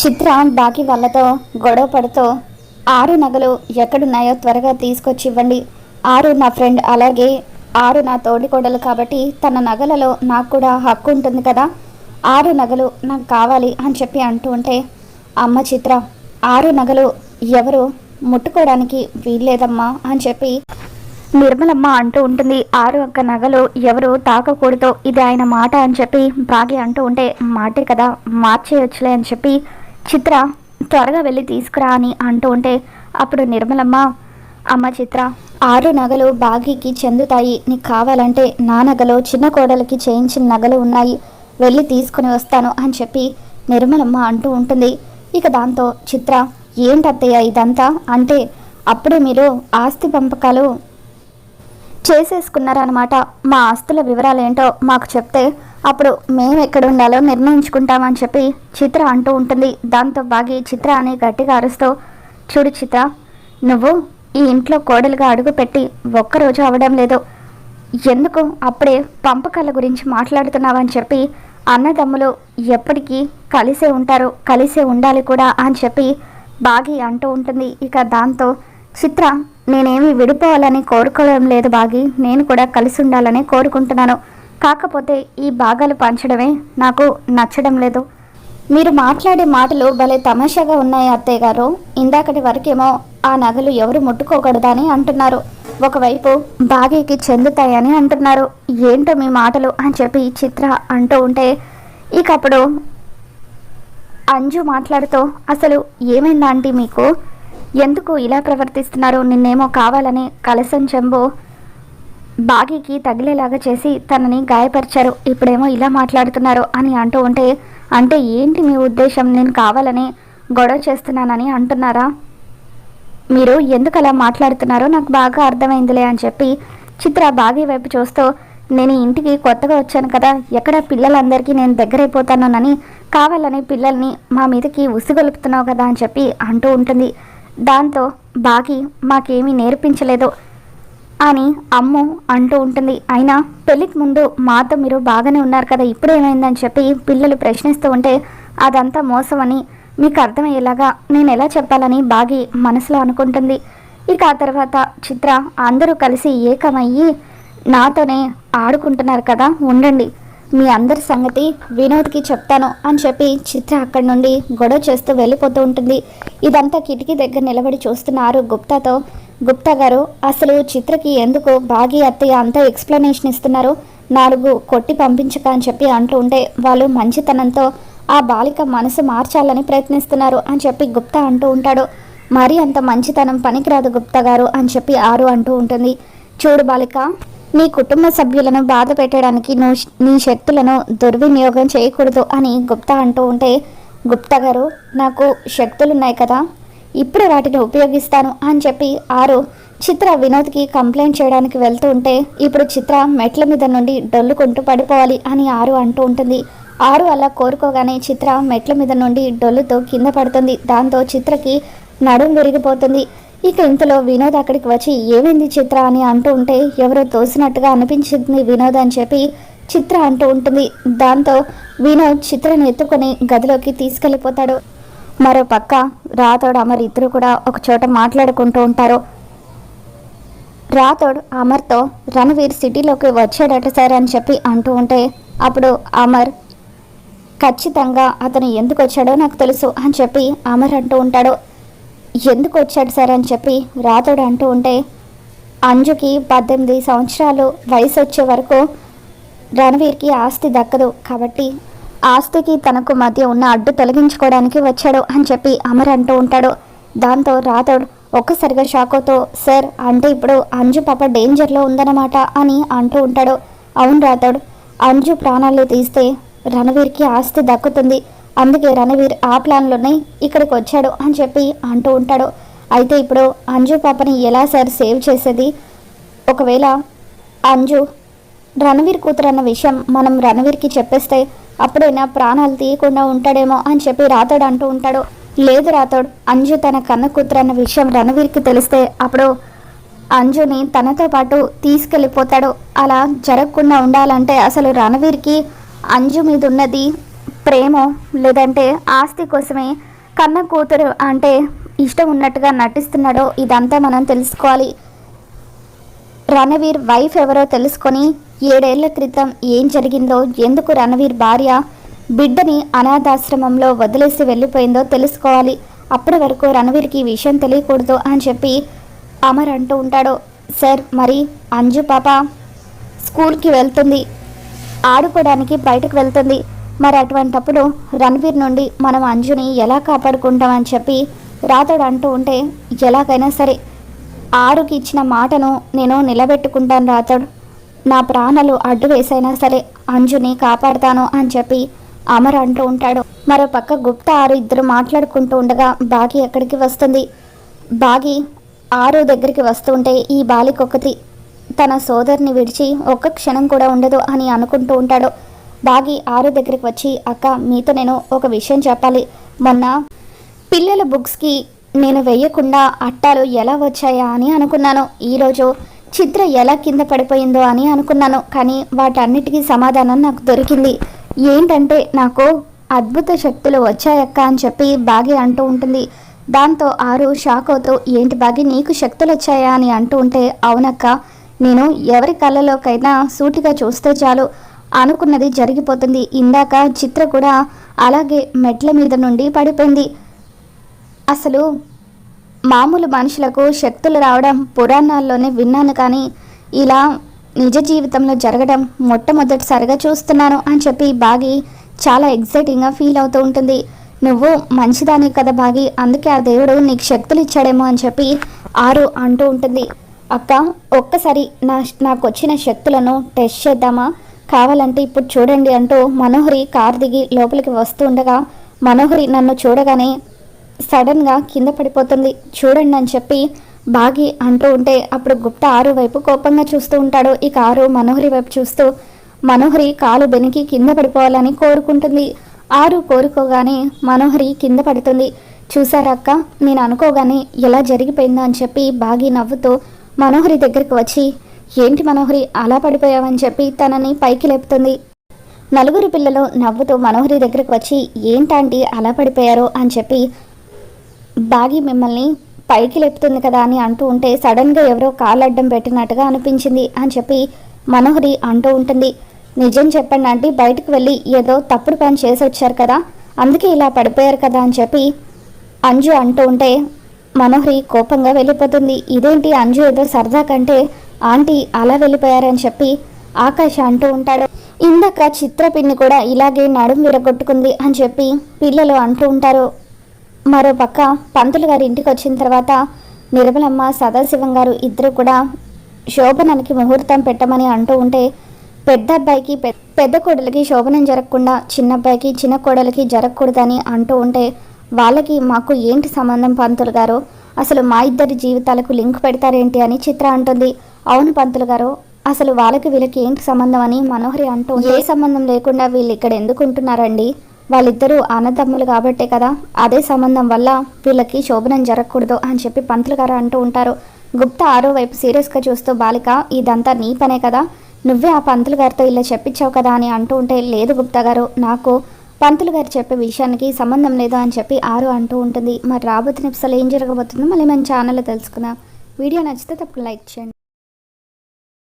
చిత్ర బాకీ వాళ్ళతో గొడవ పడుతూ ఆరు నగలు ఎక్కడున్నాయో త్వరగా తీసుకొచ్చి ఇవ్వండి ఆరు నా ఫ్రెండ్ అలాగే ఆరు నా తోడికోడలు కాబట్టి తన నగలలో నాకు కూడా హక్కు ఉంటుంది కదా. ఆరు నగలు నాకు కావాలి అని చెప్పి అంటూ ఉంటే అమ్మ చిత్ర ఆరు నగలు ఎవరు? ముట్టుకోవడానికి వీల్లేదమ్మా అని చెప్పి నిర్మలమ్మ అంటూ ఉంటుంది ఆరు ఒక్క నగలు ఎవరు తాకకూడదు ఇది ఆయన మాట అని చెప్పి బాగి అంటూ ఉంటే మాటే కదా మార్చేయొచ్చులే అని చెప్పి చిత్ర త్వరగా వెళ్ళి తీసుకురా అని అంటూ ఉంటే అప్పుడు నిర్మలమ్మ అమ్మ చిత్ర ఆరు నగలు బాగీకి చెందుతాయి. నీకు కావాలంటే నా నగలు చిన్న కోడలికి చేయించిన నగలు ఉన్నాయి. వెళ్ళి తీసుకుని వస్తాను అని చెప్పి నిర్మలమ్మ అంటూ ఉంటుంది. ఇక దాంతో చిత్ర ఏంటత్తయ్య ఇదంతా? అంటే అప్పుడే మీరు ఆస్తి పంపకాలు చేసేసుకున్నారనమాట మా ఆస్తుల వివరాలు ఏంటో మాకు చెప్తే అప్పుడు మేము ఎక్కడ ఉండాలో నిర్ణయించుకుంటామని చెప్పి చిత్ర అంటూ ఉంటుంది. దాంతో బాగి చిత్ర అని గట్టిగా అరుస్తూ చూడు చిత్ర నువ్వు ఈ ఇంట్లో కోడలుగా అడుగుపెట్టి ఒక్కరోజు అవడం లేదు. ఎందుకు అప్పుడే పంపకాల గురించి మాట్లాడుతున్నావని చెప్పి అన్నదమ్ములు ఎప్పటికీ కలిసే ఉంటారు కలిసే ఉండాలి కూడా అని చెప్పి బాగి అంటూ ఉంటుంది. ఇక దాంతో చిత్ర నేనేమి విడిపోవాలని కోరుకోవడం లేదు బాగి. నేను కూడా కలిసి ఉండాలని కోరుకుంటున్నాను. కాకపోతే ఈ భాగాలు పంచడమే నాకు నచ్చడం లేదు. మీరు మాట్లాడే మాటలు భలే తమాషాగా ఉన్నాయి అత్తయ్య గారు. ఇందాకటి వరకేమో ఆ నగలు ఎవరు ముట్టుకోకూడదని అంటున్నారు. ఒకవైపు బాగీకి చెందుతాయని అంటున్నారు. ఏంటో మీ మాటలు అని చెప్పి చిత్ర అంటూ ఉంటే ఇకప్పుడు అంజు మాట్లాడుతూ అసలు ఏమైందా మీకు? ఎందుకు ఇలా ప్రవర్తిస్తున్నారు నిన్నేమో కావాలని కలసం చెంబు బాగీకి తగిలేలాగా చేసి తనని గాయపరిచారు. ఇప్పుడేమో ఇలా మాట్లాడుతున్నారు అని అంటూ ఉంటే అంటే ఏంటి మీ ఉద్దేశం? నేను కావాలని గొడవ చేస్తున్నానని అంటున్నారా? మీరు ఎందుకు అలా మాట్లాడుతున్నారో నాకు బాగా అర్థమైందిలే అని చెప్పి చిత్ర బాగీ వైపు చూస్తూ నేను ఇంటికి కొత్తగా వచ్చాను కదా ఎక్కడ పిల్లలందరికీ నేను దగ్గరైపోతానోనని కావాలని పిల్లల్ని మా మీదకి ఉసిగొలుపుతున్నావు కదా అని చెప్పి అంటూ ఉంటుంది. దాంతో బాగి మాకేమీ నేర్పించలేదు అని అమ్ము అంటూ ఉంటుంది. అయినా పెళ్ళికి ముందు మాతో మీరు బాగానే ఉన్నారు కదా ఇప్పుడు ఏమైందని చెప్పి పిల్లలు ప్రశ్నిస్తూ ఉంటే అదంతా మోసమని మీకు అర్థమయ్యేలాగా నేను ఎలా చెప్పాలని బాగి మనసులో అనుకుంటుంది. ఇక ఆ తర్వాత చిత్ర అందరూ కలిసి ఏకమయ్యి నాతోనే ఆడుకుంటున్నారు కదా ఉండండి. మీ అందరి సంగతి వినోద్కి చెప్తాను అని చెప్పి చిత్ర అక్కడి నుండి గొడవ చేస్తూ వెళ్ళిపోతూ ఉంటుంది. ఇదంతా కిటికీ దగ్గర నిలబడి చూస్తున్నారు గుప్తాతో. గుప్తా గారు అసలు చిత్రకి ఎందుకు బాగి అత్తయ్య అంతా ఎక్స్ప్లెనేషన్ ఇస్తున్నారు. నాలుగు కొట్టి పంపించక అని చెప్పి అంటూ ఉంటే వాళ్ళు మంచితనంతో ఆ బాలిక మనసు మార్చాలని ప్రయత్నిస్తున్నారు అని చెప్పి గుప్తా అంటూ ఉంటాడు. మరీ అంత మంచితనం పనికిరాదు గుప్తా గారు అని చెప్పి ఆరు అంటూ ఉంటుంది. చూడు బాలిక నీ కుటుంబ సభ్యులను బాధ పెట్టడానికి నువ్వు నీ శక్తులను దుర్వినియోగం చేయకూడదు అని గుప్తా అంటూ ఉంటే గుప్తా గారు నాకు శక్తులు ఉన్నాయి కదా ఇప్పుడు వాటిని ఉపయోగిస్తాను అని చెప్పి ఆరు చిత్ర వినోద్కి కంప్లైంట్ చేయడానికి వెళ్తూ ఉంటే ఇప్పుడు చిత్ర మెట్ల మీద నుండి డొల్లుకుంటూ పడిపోవాలి అని ఆరు అంటూ ఉంటుంది. ఆరు అలా కోరుకోగానే చిత్ర మెట్ల మీద నుండి డొల్లుతో కింద పడుతుంది. దాంతో చిత్రకి నడుం విరిగిపోతుంది. ఇక ఇంతలో వినోద్ అక్కడికి వచ్చి ఏమైంది చిత్ర? అని అంటూ ఉంటే ఎవరో తోసినట్టుగా అనిపించింది వినోద్ అని చెప్పి చిత్ర అంటూ ఉంటుంది. దాంతో వినోద్ చిత్రను ఎత్తుకొని గదిలోకి తీసుకెళ్ళిపోతాడు. మరో పక్క రాతోడు అమర్ ఇద్దరు కూడా ఒక చోట మాట్లాడుకుంటూ ఉంటారు. రాథోడ్ అమర్తో రణవీర్ సిటీలోకి వచ్చాడట సార్ అని చెప్పి అంటూ ఉంటే అప్పుడు అమర్ ఖచ్చితంగా అతను ఎందుకు వచ్చాడో నాకు తెలుసు అని చెప్పి అమర్ అంటూ ఉంటాడు. ఎందుకు వచ్చాడు సార్ అని చెప్పి రాతోడు అంటూ ఉంటే అంజుకి పద్దెనిమిది సంవత్సరాలు వయసు వచ్చే వరకు రణవీర్కి ఆస్తి దక్కదు కాబట్టి ఆస్తికి తనకు మధ్య ఉన్న అడ్డు తొలగించుకోవడానికి వచ్చాడు అని చెప్పి అమర్ అంటూ ఉంటాడు. దాంతో రాతోడు ఒక్కసారిగా షాకోతో సార్ అంటే ఇప్పుడు అంజు పాప డేంజర్లో ఉందన్నమాట అని అంటూ ఉంటాడు. అవును రాతోడు అంజు ప్రాణాలు తీస్తే రణవీర్కి ఆస్తి దక్కుతుంది. అందుకే రణవీర్ ఆ ప్లాన్లోనే ఇక్కడికి వచ్చాడు అని చెప్పి అంటూ ఉంటాడు. అయితే ఇప్పుడు అంజు పాపని ఎలా సార్ సేవ్ చేసేది? ఒకవేళ అంజు రణవీర్ కూతురు అన్న విషయం మనం రణవీర్కి చెప్పేస్తే అప్పుడైనా ప్రాణాలు తీయకుండా ఉంటాడేమో అని చెప్పి రాతోడు అంటూ ఉంటాడు. లేదు రాతోడు అంజు తన కన్న కూతురు అన్న విషయం రణవీర్కి తెలిస్తే అప్పుడు అంజుని తనతో పాటు తీసుకెళ్ళిపోతాడు. అలా జరగకుండా ఉండాలంటే అసలు రణవీర్కి అంజు మీద ఉన్నది ప్రేమో లేదంటే ఆస్తి కోసమే కన్న కూతురు అంటే ఇష్టం ఉన్నట్టుగా నటిస్తున్నాడో ఇదంతా మనం తెలుసుకోవాలి. రణవీర్ వైఫ్ ఎవరో తెలుసుకొని ఏడేళ్ళ క్రితం ఏం జరిగిందో ఎందుకు రణవీర్ భార్య బిడ్డని అనాథాశ్రమంలో వదిలేసి వెళ్ళిపోయిందో తెలుసుకోవాలి. అప్పటి వరకు రణవీర్కి ఈ విషయం తెలియకూడదు అని చెప్పి అమర్ అంటూ ఉంటాడు. సార్ మరి అంజు పాప స్కూల్కి వెళ్తుంది. ఆడుకోవడానికి బయటకు వెళ్తుంది. మరి అటువంటప్పుడు రణవీర్ నుండి మనం అంజుని ఎలా కాపాడుకుంటామని చెప్పి రాతోడు అంటూ ఉంటే ఎలాగైనా సరే ఆరుకి ఇచ్చిన మాటను నేను నిలబెట్టుకుంటాను రాతోడు నా ప్రాణాలు అడ్డు వేసైనా సరే అంజుని కాపాడుతాను అని చెప్పి అమర్ అంటూ ఉంటాడు. మరో పక్క గుప్తా ఆరు ఇద్దరు మాట్లాడుకుంటూ ఉండగా బాగి ఎక్కడికి వస్తుంది? బాగి ఆరు దగ్గరికి వస్తుంటే ఈ బాలికొకటి తన సోదరిని విడిచి ఒక్క క్షణం కూడా ఉండదు అని అనుకుంటూ ఉంటాడు. బాగి ఆరు దగ్గరికి వచ్చి అక్క మీతో నేను ఒక విషయం చెప్పాలి. మొన్న పిల్లల బుక్స్కి నేను వేయకుండా అట్టాలు ఎలా వచ్చాయా అని అనుకున్నాను. ఈరోజు చిత్ర ఎలా కింద పడిపోయిందో అని అనుకున్నాను. కానీ వాటన్నిటికీ సమాధానం నాకు దొరికింది. ఏంటంటే నాకు అద్భుత శక్తులు వచ్చాయక్క అని చెప్పి బాగి అంటూ ఉంటుంది. దాంతో ఆరు షాక్ అవుతూ ఏంటి బాగి నీకు శక్తులు వచ్చాయా? అని అంటూ ఉంటే అవునక్క నేను ఎవరి కళ్ళలోకైనా సూటిగా చూస్తే చాలు. అనుకున్నది జరిగిపోతుంది. ఇందాక చిత్ర కూడా అలాగే మెట్ల మీద నుండి పడిపోయింది. అసలు మామూలు మనుషులకు శక్తులు రావడం పురాణాల్లోనే విన్నాను కానీ ఇలా నిజ జీవితంలో జరగడం మొట్టమొదటిసారిగా చూస్తున్నాను అని చెప్పి బాగి చాలా ఎగ్జైటింగ్గా ఫీల్ అవుతూ ఉంటుంది. నువ్వు మంచిదాని కదా బాగి అందుకే ఆ దేవుడు నీకు శక్తులు ఇచ్చాడేమో అని చెప్పి ఆరు అంటూ ఉంటుంది. అక్క ఒక్కసారి నా నాకు వచ్చిన శక్తులను టెస్ట్ చేద్దామా? కావాలంటే ఇప్పుడు చూడండి అంటూ మనోహరి కార్ దిగి లోపలికి వస్తూ ఉండగా మనోహరి నన్ను చూడగానే సడన్గా కింద పడిపోతుంది. చూడండి అని చెప్పి బాగి అంటూ ఉంటే అప్పుడు గుప్త ఆరు వైపు కోపంగా చూస్తూ ఉంటాడు. ఇక ఆరు మనోహరి వైపు చూస్తూ మనోహరి కాలు బెనికి కింద పడిపోవాలని కోరుకుంటుంది. ఆరు కోరుకోగానే మనోహరి కింద పడుతుంది. చూసారక్క నేను అనుకోగానే ఎలా జరిగిపోయిందో అని చెప్పి బాగి నవ్వుతూ మనోహరి దగ్గరికి వచ్చి ఏంటి మనోహరి అలా పడిపోయావని చెప్పి తనని పైకి లేపుతుంది. నలుగురు పిల్లలు నవ్వుతూ మనోహరి దగ్గరికి వచ్చి ఏంటంటే అలా పడిపోయారు? అని చెప్పి బాగి మిమ్మల్ని పైకి లేపుతుంది కదా అని అంటూ ఉంటే సడన్గా ఎవరో కాలు అడ్డం పెట్టినట్టుగా అనిపించింది అని చెప్పి మనోహరి అంటూ ఉంటుంది. నిజం చెప్పండి అంటే బయటకు వెళ్ళి ఏదో తప్పుడు పని చేసి వచ్చారు కదా అందుకే ఇలా పడిపోయారు కదా అని చెప్పి అంజు అంటూ ఉంటే మనోహరి కోపంగా వెళ్ళిపోతుంది. ఇదేంటి అంజు ఏదో సరదా కంటే ఆంటీ అలా వెళ్ళిపోయారని చెప్పి ఆకాష్ అంటూ ఉంటాడు. ఇందాక చిత్రపిన్ని కూడా ఇలాగే నడుం విరగొట్టుకుంది అని చెప్పి పిల్లలు అంటూ ఉంటారు. మరో పక్క పంతులు గారి ఇంటికి వచ్చిన తర్వాత నిర్మలమ్మ సదాశివం గారు ఇద్దరు కూడా శోభనానికి ముహూర్తం పెట్టమని అంటూ ఉంటే పెద్ద అబ్బాయికి పె- పెద్ద కోడలికి శోభనం జరగకుండా చిన్న అబ్బాయికి చిన్న కోడలికి జరగకూడదని అంటూ ఉంటే వాళ్ళకి మాకు ఏంటి సంబంధం పంతులు గారు? అసలు మా ఇద్దరి జీవితాలకు లింక్ పెడతారేంటి అని చిత్ర అంటుంది. అవును పంతులు గారు అసలు వాళ్ళకి వీళ్ళకి ఏంటి సంబంధం అని మనోహరి అంటూ ఏ సంబంధం లేకుండా వీళ్ళు ఇక్కడ ఎందుకు ఉంటున్నారండి? వాళ్ళిద్దరూ అన్నదమ్ములు కాబట్టే కదా అదే సంబంధం వల్ల వీళ్ళకి శోభనం జరగకూడదు అని చెప్పి పంతులు గారు అంటూ ఉంటారు. గుప్త ఆరో వైపు సీరియస్గా చూస్తూ బాలిక ఇదంతా నీ పనే కదా నువ్వే ఆ పంతులు గారితో ఇలా చెప్పించావు కదా అని అంటూ ఉంటే లేదు గుప్తా గారు నాకు పంతులు గారు చెప్పే విషయానికి సంబంధం లేదు అని చెప్పి ఆరు అంటూ ఉంటుంది. మరి రాబోతున్న ఎపిసోడ్ ఏం జరగబోతుందో మళ్ళీ మన ఛానల్లో తెలుసుకుందాం. వీడియో నచ్చితే తప్పకుండా లైక్ చేయండి.